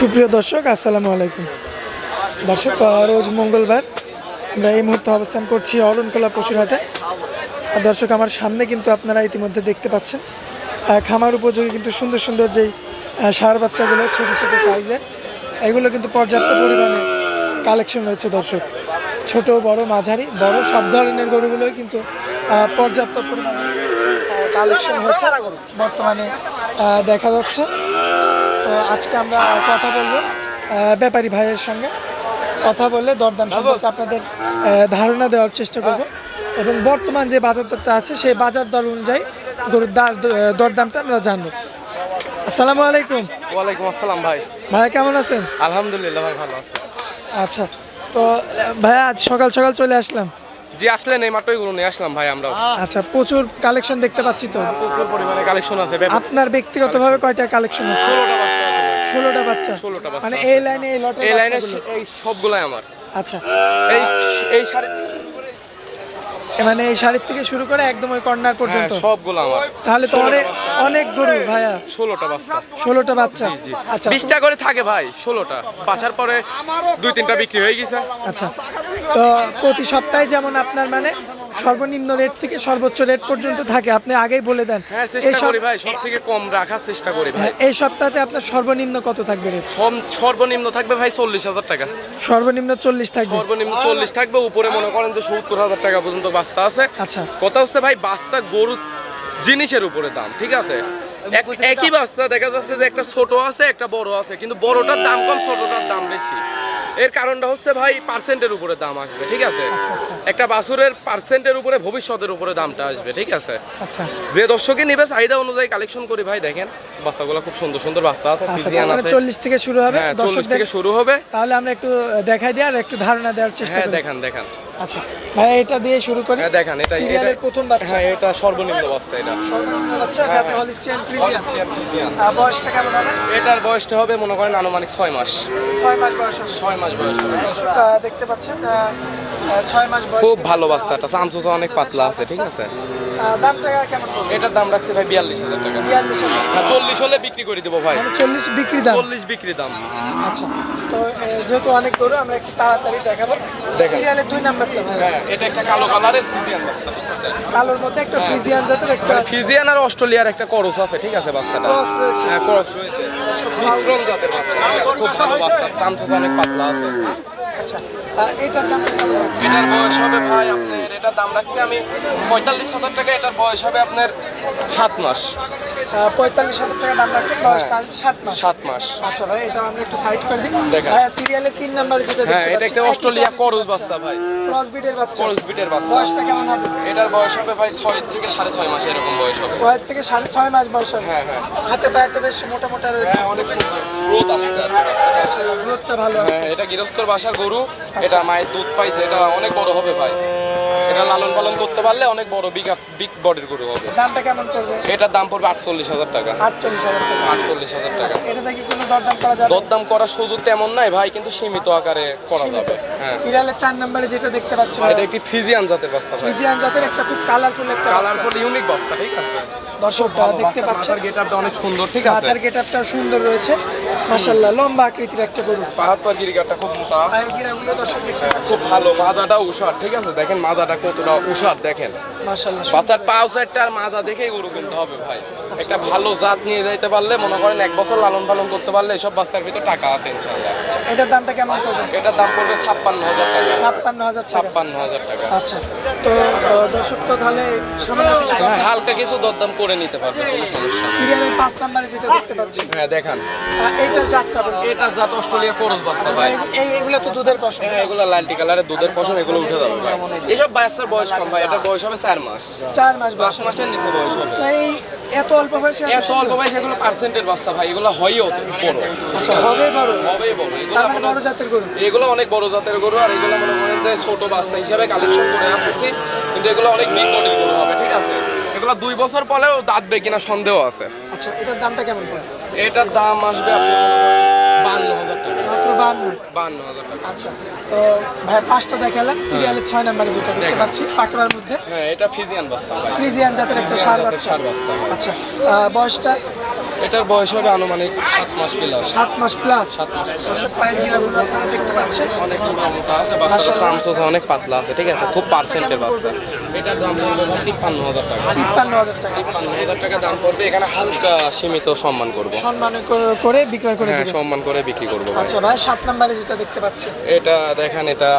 সুপ্রিয় দর্শক, আসসালামু আলাইকুম। দর্শক রোজ মঙ্গলবার আমরা এই মুহূর্তে অবস্থান করছি অরণকলা পশুরহাটে। আর দর্শক, আমার সামনে কিন্তু আপনারা ইতিমধ্যে দেখতে পাচ্ছেন খামার উপযোগী কিন্তু সুন্দর সুন্দর যেই সার বাচ্চাগুলো, ছোট ছোট সাইজের, এগুলো কিন্তু পর্যাপ্ত পরিমাণে কালেকশন রয়েছে দর্শক। ছোট, বড়, মাঝারি, বড়, সব ধরনের গরুগুলোই কিন্তু পর্যাপ্ত পরিমাণে কালেকশন হয়েছে। বর্তমানে দেখা যাচ্ছে তো আজকে আমরা কথা বলব ব্যাপারী ভাইয়ের সঙ্গে। কথা বলে দরদাম সম্পর্কে আপনাদের ধারণা দেওয়ার চেষ্টা করব। এবং বর্তমান যে বাজার দরটা আছে সেই বাজার দর অনুযায়ী গরুর দরদামটা আমরা জানব। আসসালামু আলাইকুম। ওয়ালাইকুম আসসালাম ভাই। ভাইয়া কেমন আছেন? আলহামদুলিল্লাহ ভাই ভালো আছি। আচ্ছা তো ভাইয়া আজ সকাল সকাল চলে আসলাম। জি আসলেন এই মাত্রই গরু নিয়ে আসলাম ভাই আমরা আচ্ছা প্রচুর কালেকশন দেখতে পাচ্ছি তো। প্রচুর পরিমাণে কালেকশন আছে। আপনার ব্যক্তিগতভাবে কয়টা কালেকশন আছে? ষোলোটা বাচ্চা? ষোলোটা বাচ্চা মানে এই লাইনে এই লটের এই লাইনে এই সবগুলাই আমার। আচ্ছা। এই এই সাড়ে মানে এই শাড়ির থেকে শুরু করে একদম ওই কর্নার হ্যাঁ পর্যন্ত? সবগুলো আমার। তাহলে তো অনেক অনেক গরু ভাইয়া। ষোলোটা বাচ্চা। ষোলোটা বাচ্চা। আচ্ছা। বিশটা করে থাকে ভাই ষোলোটা। বাসার পরে দুই তিনটা বিক্রি হয়ে গেছে। আচ্ছা। তো প্রতি সপ্তাহে যেমন আপনার মানে সর্বনিম্ন রেট থেকে সর্বোচ্চ রেট পর্যন্ত থাকে। আপনি আগেই বলে দেন। হ্যাঁ এই চেষ্টা সপ- করি ভাই সব থেকে কম রাখার চেষ্টা করি ভাই। হ্যাঁ, এই সপ্তাহে আপনার সর্বনিম্ন কত থাকবে রেট সর্বনিম্ন থাকবে ভাই চল্লিশ হাজার টাকা। সর্বনিম্ন চল্লিশ থাকবে। সর্বনিম্ন চল্লিশ থাকবে উপরে মনে করেন যে সত্তর হাজার টাকা পর্যন্ত বাচ্চা আছে। আচ্ছা। কথা হচ্ছে ভাই বাচ্চা গরু জিনিসের উপরে দাম ঠিক আছে? এক- একই বাচ্চা দেখা যাচ্ছে যে একটা ছোট আছে একটা বড় আছে কিন্তু বড়টার দাম কম ছোটটার দাম বেশি। এর কারণটা হচ্ছে ভাই পার্সেন্টের উপরে দাম আসবে ঠিক আছে? আচ্ছা, আচ্ছা। একটা বাসুরের পার্সেন্টের উপরে ভবিষ্যতের উপরে দামটা আসবে ঠিক আছে? আচ্ছা। যে দর্শকে নিবে চাহিদা অনুযায়ী কালেকশন করি ভাই দেখেন বাচ্চাগুলো খুব সুন্দর সুন্দর বাচ্চা আছে চল্লিশ থেকে শুরু হবে হ্যাঁ চল্লিশ থেকে শুরু হবে। তাহলে আমরা একটু দেখাই দিই আর একটু ধারণা দেওয়ার চেষ্টা করি। দেখান দেখান। আচ্ছা ভাই এটা দিয়ে শুরু করি। দেখেন দেখান এটা সিরিয়ালের প্রথম বাচ্চা। হ্যাঁ এটা সর্বনিম্ন বাচ্চা এটা। সর্বনিম্ন বাচ্চা যাতে হলিস্টিয়ান ফ্রিজিয়ান ফ্রিজিয়ান বয়সটা কেমন হবে? এটার বয়সটা হবে মনে করেন আনুমানিক ছয় মাস। ছয় মাস বয়স হবে। ছয় মাস বয়স দেখতে পাচ্ছেন আহ, আহ, ছয় মাস বয়স খুব ভালো বাচ্চাটা। চামচুটা অনেক পাতলা আছে ঠিক আছে? দামটা কেমন এটার দাম রাখছে ভাই বিয়াল্লিশ হাজার টাকা। বিয়াল্লিশ হাজার। হ্যাঁ, চল্লিশ হলে বিক্রি করে দেবো ভাই। মানে চল্লিশ বিক্রি দাম? চল্লিশ বিক্রি দাম। আচ্ছা তো যেহেতু অনেক গরু আমরা একটু তাড়াতাড়ি দেখাবো। সিরিয়ালের দুই নাম্বারটা হ্যাঁ এটা একটা কালো কালারের ফিজিয়ান বাচ্চা কালোর মধ্যে একটা ফ্রিজিয়ান জাতের একটা মানে ফিজিয়ান আর অস্ট্রেলিয়ার একটা করস আছে ঠিক আছে বাচ্চাটা? ক্রস রয়েছে। হ্যাঁ করস রয়েছে। মিশ্রণ জাতের বাচ্চা খুব ভালো বাচ্চা চামচুচা অনেক পাতলা আছে। আচ্ছা এটার দাম এটার বয়স হবে ভাই আপনার এটার দাম রাখছি আমি পঁয়তাল্লিশ হাজার টাকা এটার বয়স হবে আপনার সাত মাস। পঁয়তাল্লিশ হাজার টাকা দাম রাখছেন বয়সটা সাত মাস। সাত মাস। আচ্ছা ভাই এটা আমরা একটু সাইড করে দিই। ভাই সিরিয়ালের তিন নাম্বারে যেটা হ্যাঁ দেখতে এটা একটা অস্ট্রেলিয়া করস বাচ্চা। ভাই। ক্রস বিটের বাচ্চা। করস বিটের বাচ্চা। বয়সটা কেমন হবে? এটার বয়স হবে ভাই ছয় থেকে সাড়ে ছয় মাস এরকম বয়স হবে। ছয় থেকে সাড়ে ছয় মাস বয়স হবে। হ্যাঁ হ্যাঁ। হাতে পায়ে তো বেশ মোটা মোটা রয়েছে। হ্যাঁ অনেক সুন্দর। গ্রোথ আসছে আর গ্রোথটা ভালো আছে। হ্যাঁ এটা গৃহস্থর বাসার গরু। এটা মায়ের দুধ পাইছে এটা অনেক বড় হবে ভাই। সেটা লালন পালন করতে পারলে অনেক বড় বিগ বিগ বডির গরু হবে। দামটা কেমন পড়বে? এটার দাম পড়বে আটচল্লিশ হাজার টাকা। আটচল্লিশ হাজার টাকা। আটচল্লিশ হাজার টাকা। আচ্ছা এটা থেকে কোনো দরদাম করা যাবে? দরদাম করার সুযোগ তেমন নাই ভাই কিন্তু সীমিত আকারে করা যাবে। হ্যাঁ। সিরিয়ালের চার নম্বরে যেটা দেখতে পাচ্ছি এটা একটি ফ্রিজিয়ান জাতের বাচ্চা ভাই। ফ্রিজিয়ান জাতের একটা খুব কালারফুল একটা কালারফুল ইউনিক বাচ্চা ঠিক আছে? দর্শক দেখতে পাচ্ছেন গেটআপটা অনেক সুন্দর ঠিক আছে? মাথার গেটআপটা সুন্দর রয়েছে। মাশাআল্লাহ লম্বা আকৃতির একটা গরু। পাহাড় পার গিরিগাটা খুব মোটা। আর গিরাগুলো দর্শক দেখতে পাচ্ছেন। খুব ভালো মাজাটা উষার ঠিক আছে? দেখেন মাজাটা কতটা উষার দেখেন। মাশাআল্লাহ বাচ্চার পাও সাইডটা আর মাজা দেখেই গরু কিনতে হবে ভাই। একটা ভালো জাত নিয়ে যাইতে পারলে মনে করেন এক বছর লালন পালন করতে পারলে এসব বাচ্চার ভিতর টাকা আছে ইনশাল্লাহ আচ্ছা এটার দামটা কেমন পড়বে? এটার দাম পড়বে ছাপ্পান্ন হাজার টাকা। ছাপ্পান্ন হাজার ছাপ্পান্ন হাজার টাকা। আচ্ছা তো দর্শক তো তাহলে সামান্য কিছু হ্যাঁ হালকা কিছু দরদাম করে নিতে পারবে কোনো সমস্যা সিরিয়ালের পাঁচ নাম্বারে যেটা দেখতে পাচ্ছি। হ্যাঁ দেখান। আহ, এইটার জাতটা এটা জাত অস্ট্রেলিয়া করস বাচ্চা আচ্ছা ভাই। এই এগুলো তো দুধের পশম। হ্যাঁ এগুলো লালটি কালারের দুধের পশম এগুলো উঠে যাবে ভাই। এসব বাচ্চার বয়স কম ভাই। এটার বয়স হবে চার মাস। চার মাস বয়স। মাসের নিচে বয়স হবে। তো এই এত অল্প বয়সে এত অল্প বয়সে এগুলো পার্সেন্টের বাচ্চা ভাই এগুলো হয়ই অত বড়। আচ্ছা হবে বড়। হবে বড়। এগুলো মানে বড় জাতের গরু? এগুলো অনেক বড় জাতের গরু আর এগুলো মনে করেন যে ছোট বাচ্চা হিসাবে কালেকশন করে আসছি কিন্তু এগুলো অনেক দিন বডির গরু হবে ঠিক আছে? এগুলো দুই বছর পরেও দাঁতবে কিনা সন্দেহ আছে। আচ্ছা এটার দামটা কেমন পড়বে এটার দাম আসবে আপনি বান্ন। বান্ন হাজার টাকা। আচ্ছা তো ভাই পাঁচটা দেখালাম। সিরিয়ালের ছয় নাম্বারে যেটা দেখতে। পাচ্ছি পাকড়ার মধ্যে। হ্যাঁ এটা ফিজিয়ান বাচ্চা ভাই। ফ্রিজিয়ান জাতের একটা সার বাচ্চা। বাচ্চা, হ্যাঁ। আচ্ছা বয়সটা? এটার বয়স হবে আনুমানিক সাত মাস প্লাস সাত মাস প্লাস সাত মাস প্লাস পায়ের গিরাগুলো আপনারা দেখতে পাচ্ছেন। অনেক মোটা মোটা আছে বাচ্চাটা সামসোস অনেক পাতলা আছে ঠিক আছে? খুব পার্সেন্টের বাচ্চা। এটার দাম পড়বে ভাই তিপ্পান্ন হাজার টাকা। তিপ্পান্ন হাজার টাকা। তিপ্পান্ন হাজার টাকা দাম পড়বে এখানে হালকা সীমিত সম্মান করব। সম্মান করে- করে বিক্রয় করে হ্যাঁ সম্মান করে বিক্রি করব আচ্ছা ভাই সাত নম্বরে যেটা দেখতে পাচ্ছি। এটা দেখেন এটা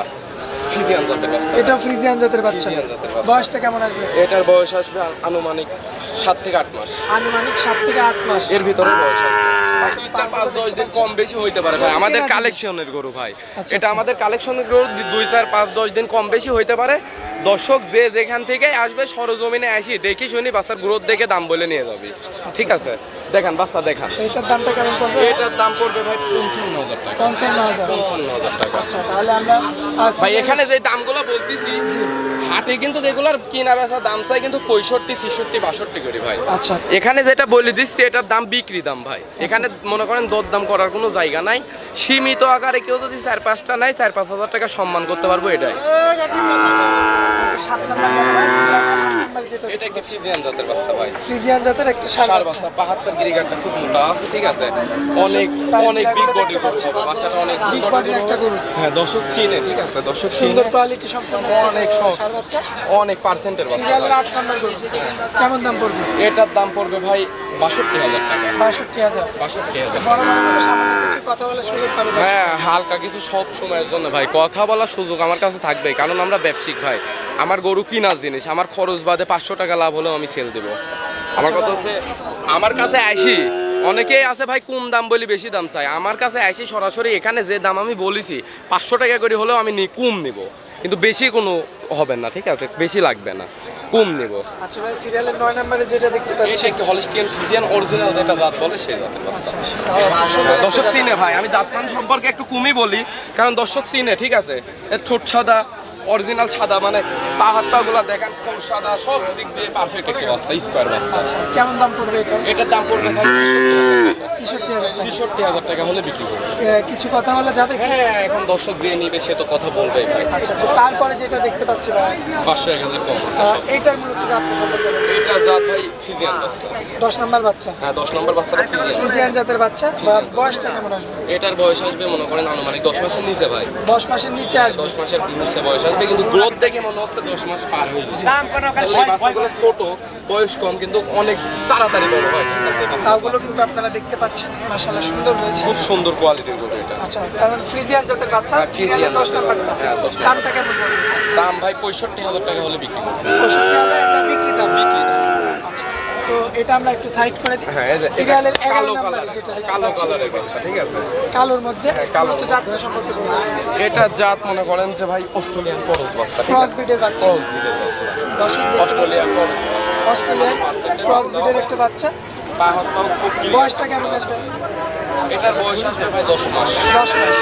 ফিজিয়ান জাতের বাচ্চা। এটা ফ্রিজিয়ান জাতের বাচ্চা। ফ্রিজিয়ান বয়সটা কেমন আসবে? এটার বয়স আসবে আনুমানিক সাত থেকে আট মাস। আনুমানিক সাত থেকে আট মাস। এর ভিতরে বয়স আসবে। পাঁচ দশ দিন কম বেশি হইতে পারে ভাই। আমাদের কালেকশনের গরু ভাই। আচ্ছা, এটা আচ্ছা। আমাদের কালেকশনের গরু দুই চার পাঁচ দশ দিন কম বেশি হইতে পারে। দর্শক যে যেখান থেকে আসবে সরজমিনে আসি দেখি শুনি বাসার গ্রোথ দেখে দাম বলে নিয়ে যাবে। ঠিক আছে? দেখান বাচ্চা দেখান। এটার দামটা কেমন পড়বে? এটার দাম পড়বে ভাই পঞ্চান্ন হাজার টাকা। পঞ্চান্ন হাজার। পঞ্চান্ন হাজার টাকা। আচ্ছা তাহলে আমরা ভাই এখানে যে দামগুলো বলতেছি। হাটে কিন্তু এগুলার কিনা বেচা দাম চাই কিন্তু পঁয়ষট্টি ছিষট্টি বাষট্টি করি ভাই। আচ্ছা। এখানে যেটা বলে দিচ্ছি এটার দাম বিক্রি দাম ভাই। এখানে মনে করেন দরদাম করার কোনো জায়গা নাই। সীমিত আকারে কেউ যদি চার পাঁচটা নাই চার পাঁচ হাজার টাকা সম্মান করতে পারব এটাই। সাত নম্বর নম্বর যেটা এটা একটা ফ্রিজিয়ান জাতের বাচ্চা ভাই। ফ্রিজিয়ান জাতের একটা সার বাচ্চা। পাহাড়ের গিরিগারটা খুব মোটা আছে ঠিক আছে? অনেক অনেক বিগ। বাচ্চাটা অনেক বিগ একটা গরু। হ্যাঁ দর্শক চিনে ঠিক আছে? দর্শক সুন্দর কোয়ালিটি সম্পন্ন অনেক সার বাচ্চা। অনেক পার্সেন্টের বাচ্চা সিরিয়ালের 8 নম্বর গরু। কেমন দাম পড়বে? এটার দাম পড়বে ভাই বাষট্টি হাজার টাকা। বাষট্টি হাজার। বাষট্টি হাজার বড় বড় মতো সামান্য কিছু কথা বলে সুযোগ পাবে হ্যাঁ হালকা কিছু সব সময়ের জন্য ভাই কথা বলার সুযোগ আমার কাছে থাকবে কারণ আমরা ব্যবসায়িক ভাই। আমার গরু কিনার জিনিস আমার খরচ বাদে পাঁচশো টাকা লাভ হলেও আমি সেল দেবো। আমার কথা হচ্ছে আমার কাছে আসি অনেকেই আছে ভাই কম দাম বলি বেশি দাম চাই আমার কাছে আসি সরাসরি এখানে যে দাম আমি বলেছি পাঁচশো টাকা করে হলেও আমি কম নিব। কিন্তু বেশি কোনো হবে না ঠিক আছে? বেশি লাগবে না। কম নিব। আচ্ছা ভাই সিরিয়ালের নয় নম্বরে যেটা দেখতে পাচ্ছি। এটা একটি হলিস্টিয়ান ফিজিয়ান অরিজিনাল যেটা দাঁত বলে সেই বাচ্চা আচ্ছা, একটা দর্শক। চিনে ভাই আমি দাঁতমান সম্পর্কে একটু কমই বলি কারণ দর্শক সিনে ঠিক আছে? ছোট সাদা অরিজিনাল সাদা মানে পা হাত পা গুলা দেখেন খুব সাদা সব দিক দিয়ে পারফেক্ট একটি বাচ্চা স্কোয়ার বাচ্চা। আচ্ছা কেমন দাম পড়বে এটা? এটার দাম পড়বে ছেষট্টি হাজার টাকা। হলে বিক্রি করবে। কিছু কথা বলা যাবে কি? হ্যাঁ এখন দর্শক যে নিবে সে তো কথা বলবে ভাই। আচ্ছা তো তারপরে যেটা দেখতে পাচ্ছি ভাই পাঁচশো এক হাজার কম আছে সব। এইটার মূলত যাত্রা সম্পর্কে বলুন। এটা জাত ভাই ফিজিয়ান বাচ্চা। দশ নম্বর বাচ্চা? হ্যাঁ দশ নম্বর বাচ্চাটা ফিজিয়ান। ফ্রিজিয়ান জাতের বাচ্চা। বা বয়সটা কেমন আসবে? এটার বয়স আসবে মনে করেন আনুমানিক দশ মাসের নিচে ভাই। দশ মাসের নিচে আসবে? দশ মাসের নিচে বয়স আসবে কিন্তু গ্রোথ দেখে মনে হচ্ছে দশ মাস পার হয়ে গেছে। সেই বাচ্চাগুলো ছোট বয়স কম কিন্তু অনেক তাড়াতাড়ি বড় হয়। ঠিক আছে তাওগুলো কিন্তু আপনারা দেখতে পাচ্ছেন মাশাআল্লাহ সুন্দর রয়েছে। খুব সুন্দর কোয়ালিটির গরু এটা। আচ্ছা কারণ ফ্রিজিয়ান জাতের বাচ্চা হ্যাঁ, সিরিয়ালের ফ্রিজিয়ান দশ জাতের হ্যাঁ। দামটা কেমন পড়বে দাম ভাই পঁয়ষট্টি হাজার টাকা হলে বিক্রি করবে। পঁয়ষট্টি হাজার একটা বিক্রি দাম। বিক্রি দাম। আচ্ছা তো এটা আমরা একটু সাইড করে দিই। হ্যাঁ এই যে সিরিয়ালের এগারো কালো নম্বরে যেটা কালো কালারের বাচ্চা ঠিক আছে? কালোর মধ্যে কালো। মূলত জাতটা সম্পর্কে বলব এটা জাত মনে করেন যে ভাই অস্ট্রেলিয়ান করস বাচ্চা ক্রস বিটের বাচ্চা। ক্রস ব্রিডের বাচ্চা অস্ট্রেলিয়ান করস অস্ট্রেলিয়ান ক্রস বিটের একটা বাচ্চা। বয়সটা কেমন আসবে? এটার বয়স আসবে ভাই দশ মাস। দশ মাস।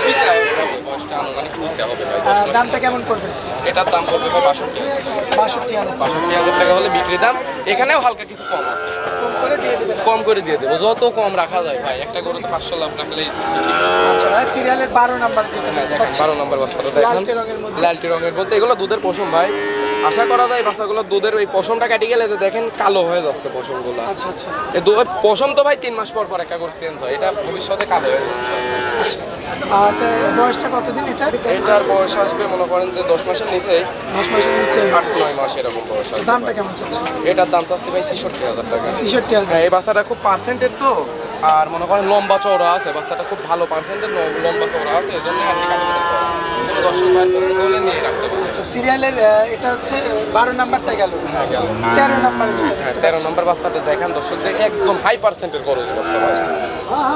বয়সটা আনুমানিক হবে মাস। দামটা কেমন পড়বে? এটার দাম পড়বে ভাই বাষট্টি বাষট্টি হাজার। বাষট্টি হাজার টাকা হলে বিক্রি দাম। এখানেও হালকা কিছু কম আছে। কম করে দিয়ে দেবেন কম করে দিয়ে দেবো। যত কম রাখা যায় ভাই একটা গরুতে পাঁচশো লাভ বিক্রি আচ্ছা ভাই সিরিয়ালের বারো নাম্বার যেটা বারো নম্বর বাচ্চাটা দেখেন। লালটে রঙের মধ্যে। লালটি রঙের বলতে এগুলো দুধের পশম ভাই। আশা করা যায় বাচ্চাগুলো দুধের ওই পশমটা কেটে গেলে দেখেন কালো হয়ে যাচ্ছে পশমগুলো। আচ্ছা আচ্ছা। পশম তো ভাই তিন মাস পর পর একটা করে চেঞ্জ হয় এটা ভবিষ্যতে কালো হয়ে আচ্ছা। আর বয়সটা কতদিন এটা? এটার বয়স আসবে মনে করেন যে দশ মাসের নিচে। দশ মাসের নিচে। আট নয় মাস এরকম বয়স আচ্ছা দামটা কেমন চাচ্ছে এটার দাম চাচ্ছি ভাই ছেষট্টি হাজার টাকা। ছেষট্টি হাজার। হ্যাঁ এই বাচ্চাটা খুব পার্সেন্টের তো। আর মনে করেন লম্বা চওড়া আছে বাচ্চাটা খুব ভালো পার্সেন্টের লম্বা চওড়া আছে এই জন্য আর কি কালেকশন করা। দর্শক নিয়ে রাখতে পারে আচ্ছা সিরিয়ালের এটা হচ্ছে বারো নাম্বারটা গেল হ্যাঁ গেল। তেরো নাম্বারে যেটা হ্যাঁ দেখতে তেরো নম্বর বাচ্চাটা দেখেন দর্শকদের একদম হাই পার্সেন্টের খরচ বাচ্চা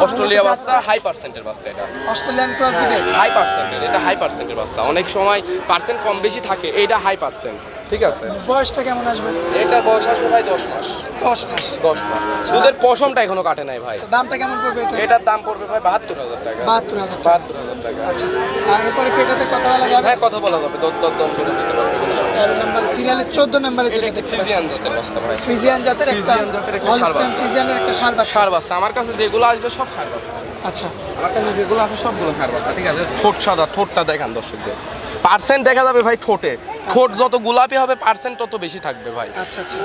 অস্ট্রেলিয়া বাচ্চা হাই পার্সেন্টের বাচ্চা এটা। অস্ট্রেলিয়ান ক্রস হাই পার্সেন্টের এটা হাই পার্সেন্টের বাচ্চা। অনেক সময় পার্সেন্ট কম বেশি থাকে এটা হাই পার্সেন্ট ঠিক আছে। বয়সটা কেমন আসবে? এটার বয়স আসবে ভাই দশ মাস। দশ মাস। দশ মাস। দুধের পশমটা এখনও কাটে নাই ভাই। আচ্ছা দামটা কেমন পড়বে এটা? এটার দাম পড়বে ভাই বাহাত্তর হাজার টাকা। বাহাত্তর হাজার টাকা। বাহাত্তর হাজার টাকা। আচ্ছা আর এরপরে কি এটাতে কথা বলা যাবে? হ্যাঁ কথা বলা যাবে। দর দর দম করে দিতে পারবে তেরো নাম্বার সিরিয়ালের চোদ্দ নাম্বারে যেটা একটা দেখতে ফিজিয়ান জাতের বাচ্চা ভাই? ফ্রিজিয়ান জাতের একটা ফ্রিজিয়ান হলস্টাইন ফ্রিজিয়ানের একটা সার বাচ্চা। সার বাচ্চা। আমার কাছে যেগুলো আসবে সব সার বাচ্চা। আচ্ছা। আমার কাছে যেগুলো আছে সবগুলো সার বাচ্চা ঠিক আছে? ঠোঁট সাদা ঠোঁটটা দেখান দর্শকদের। পার্সেন্ট দেখা যাবে ভাই ঠোঁটে। ঠোঁট যত গোলাপি হবে পার্সেন্ট তত বেশি থাকবে ভাই। আচ্ছা আচ্ছা।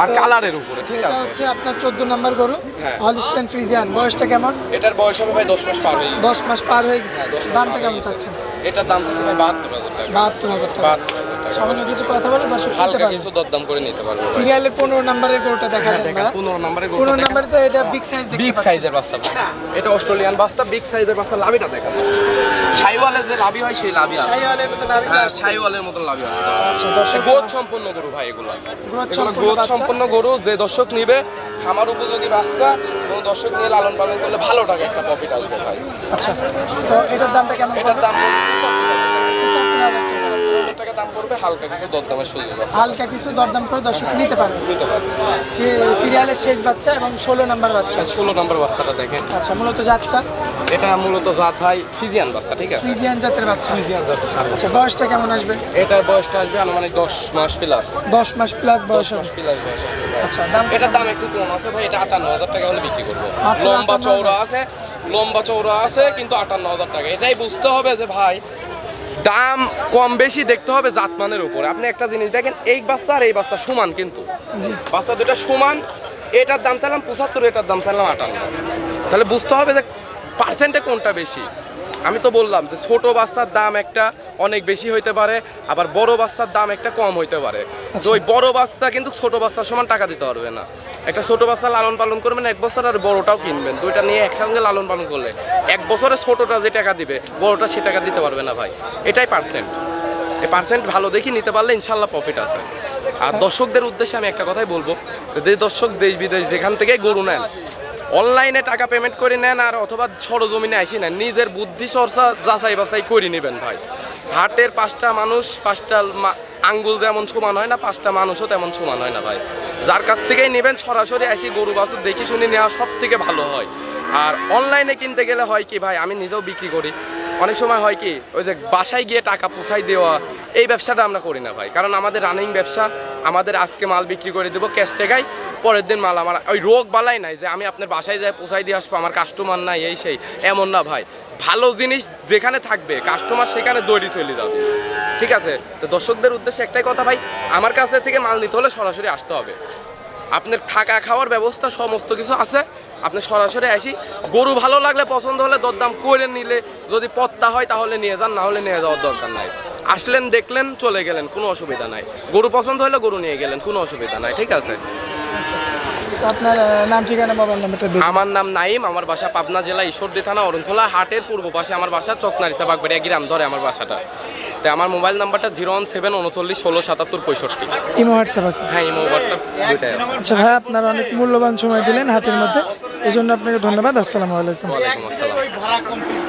আর কালারের উপরে ঠিক এটা আছে? হচ্ছে আপনার চোদ্দ নম্বর গরু। হলিস্টেন ফ্রিজিয়ান বয়সটা কেমন? এটার বয়স হবে ভাই দশ মাস পার হয়ে গেছে। দশ মাস পার হয়ে গেছে। হ্যাঁ, দামটা কেমন চাচ্ছেন? এটার দাম চাচ্ছে ভাই বাহাত্তর হাজার টাকা। বাহাত্তর হাজার টাকা। বাহাত্তর। হাজার টাকা সামান্য কিছু কথা বলে দর্শক হালকা পারবে কিছু দরদাম করে নিতে পারবে। সিরিয়ালের পনেরো নম্বরের গরুটা দেখা দেন দেখেন, ভাই পনেরো নম্বরে গরুটা পনেরো দেখেন। নম্বরে তো এটা বিগ সাইজ দেখতে বিগ সাইজের বাচ্চা এটা অস্ট্রেলিয়ান বাচ্চা বিগ সাইজের বাচ্চা লাভিটা দেখেন। সাইওয়ালের যে লাভি হয় সেই লাভি আছে। শাহিওয়ালের মতো নাভি হ্যাঁ আছে। সাইওয়ালের মতন লাভি আছে। আচ্ছা দর্শক গ্রোথ সম্পন্ন গরু ভাই এগুলো। এগুলো সম্পন্ন গ্রোথ সম্পন্ন গরু যে দর্শক নিবে খামার উপযোগী বাচ্চা এবং দর্শক নিয়ে লালন পালন করলে ভালো টাকা একটা প্রফিট আসবে ভাই। আচ্ছা তো এটার দামটা কেমন এটার দাম পঁচাত্তর হাজার টাকা। দাম পড়বে হালকা কিছু দরদামের সুযোগ আছে। হালকা কিছু দরদাম করে দর্শক নিতে পারবে। নিতে পারবে। সিরিয়ালের শেষ বাচ্চা এবং ষোলো নম্বর বাচ্চা। ষোলো নম্বর বাচ্চাটা দেখেন আচ্ছা মূলত যাত্রা এটা মূলত জাত ভাই ফিজিয়ান বাচ্চা ঠিক আছে? ফ্রিজিয়ান জাতের বাচ্চা। ফিজিয়ান জাত আচ্ছা বয়সটা কেমন আসবে? এটার বয়সটা আসবে আনুমানিক দশ মাস প্লাস দশ মাস প্লাস বয়স মাস প্লাস বয়স আচ্ছা দাম এটার দাম একটু কম আছে ভাই এটা আটান্ন হাজার টাকা হলে বিক্রি করব। লম্বা 58,000 চৌড়া আছে লম্বা চৌড়া আছে কিন্তু আটান্ন হাজার টাকা। এটাই বুঝতে হবে যে ভাই দাম কম বেশি দেখতে হবে জাতমানের উপরে। আপনি একটা জিনিস দেখেন এই বাচ্চা আর এই বাচ্চা সমান কিন্তু। বাচ্চা দুটা সমান এটার দাম চাইলাম পঁচাত্তর এটার দাম চাইলাম আটান্ন। তাহলে বুঝতে হবে যে পার্সেন্টে কোনটা বেশি। আমি তো বললাম যে ছোট বাচ্চার দাম একটা অনেক বেশি হইতে পারে আবার বড় বাচ্চার দাম একটা কম হইতে পারে। তো ওই বড় বাচ্চা কিন্তু ছোট বাচ্চার সমান টাকা দিতে পারবে না। একটা ছোট বাচ্চা লালন পালন করবেন এক বছর আর বড়টাও কিনবেন। দুইটা নিয়ে একসঙ্গে লালন পালন করলে এক বছরে ছোটটা যে টাকা দিবে বড়টা সে টাকা দিতে পারবে না ভাই। এটাই পার্সেন্ট এই পার্সেন্ট ভালো দেখি নিতে পারলে ইনশাল্লাহ প্রফিট আছে। আর দর্শকদের উদ্দেশ্যে আমি একটা কথাই বলব যে দর্শক দেশ বিদেশ যেখান থেকে গরু নেন অনলাইনে টাকা পেমেন্ট করে নেন আর অথবা সরজমিনে আসি নেন। নিজের বুদ্ধি চর্চা যাচাই বাছাই করে নেবেন ভাই। হাটের পাঁচটা মানুষ, পাঁচটা আঙ্গুল যেমন সমান হয় না, পাঁচটা মানুষও তেমন সমান হয় না ভাই। যার কাছ থেকেই নেবেন, সরাসরি আসি, গরু বাছুর দেখে শুনে নেওয়া সব থেকে ভালো হয়। আর অনলাইনে কিনতে গেলে হয় কি ভাই, আমি নিজেও বিক্রি করি। অনেক সময় হয় কি, ওই যে বাসায় গিয়ে টাকা পোষাই দেওয়া, এই ব্যবসাটা আমরা করি না ভাই। কারণ আমাদের রানিং ব্যবসা, আমাদের আজকে মাল বিক্রি করে দেবো ক্যাশ টেকাই পরের দিন মাল আমার ওই রোগ বালাই নাই যে আমি আপনার বাসায় যাই পোষাই দিয়ে আসব, আমার কাস্টমার নাই, এই সেই, এমন না ভাই। ভালো জিনিস যেখানে থাকবে কাস্টমার সেখানে দৌড়ি চলে যাবে। ঠিক আছে? তো দর্শকদের উদ্দেশ্যে একটাই কথা ভাই, আমার কাছে থেকে মাল নিতে হলে সরাসরি আসতে হবে। আপনার থাকা খাওয়ার ব্যবস্থা সমস্ত কিছু আছে, আপনি সরাসরি আসি। গরু ভালো লাগলে, পছন্দ হলে দরদাম করে নিলে, যদি পত্তা হয় তাহলে নিয়ে যান, না হলে নিয়ে যাওয়ার দরকার নাই। আসলেন, দেখলেন, চলে গেলেন, কোনো অসুবিধা নাই। গরু পছন্দ হলে গরু নিয়ে গেলেন, কোনো অসুবিধা নাই, ঠিক আছে? তো আপনার নাম ঠিকানা মোবাইল নাম্বারটা দিন। আমার নাম নাইম আমার বাসা পাবনা জেলা ঈশ্বরদী থানা অরণখোলা হাটের পূর্ব পাশে আমার বাসা চকনারিচা বাগবাড়িয়া গ্রাম ধরে আমার বাসাটা। তো আমার মোবাইল নাম্বারটা জিরো ওয়ান সেভেন উনচল্লিশ ষোলো সাতাত্তর পঁয়ষট্টি। ইমো হোয়াটসঅ্যাপ আছে? হ্যাঁ ইমো হোয়াটসঅ্যাপ দুইটাই আছে। আচ্ছা ভাই আপনার অনেক মূল্যবান সময় দিলেন হাতের মধ্যে। এই জন্য আপনাকে ধন্যবাদ। আসসালামু আলাইকুম। ওয়ালাইকুম আসসালাম।